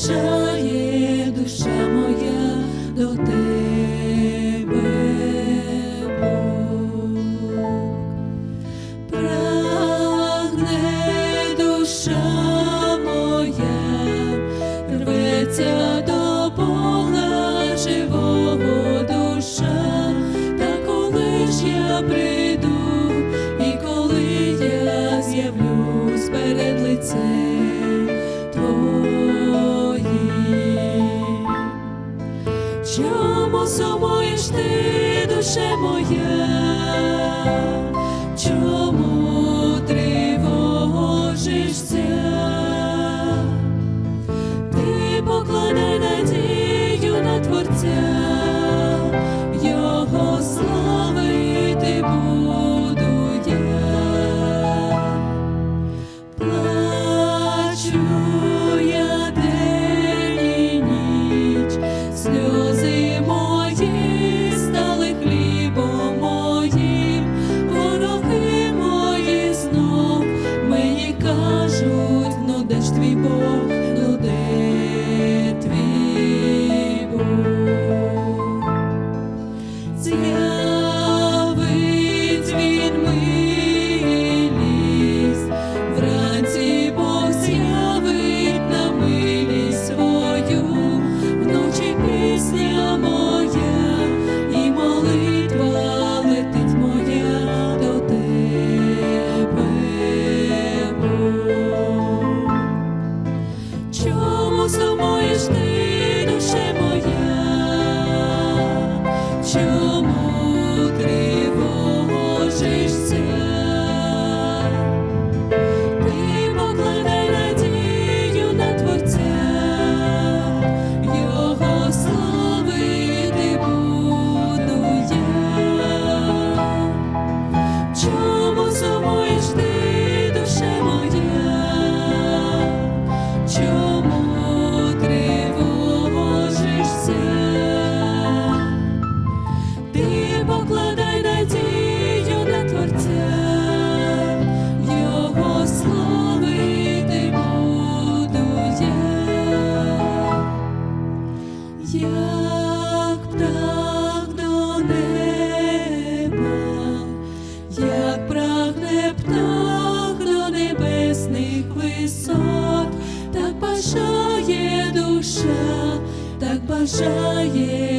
бажає душа моя до тебе. Прагне душа моя, рветься до Бога живого душа, та коли ж я прийду, і коли я з'явлюсь перед лицем Чому сумуєш ти, душе моя? Чому ж твій твій Бог? Покладай надію на Творця, Його славити буду. Як до неба, як прагне птах небесних висот, так бажає душа, так бажає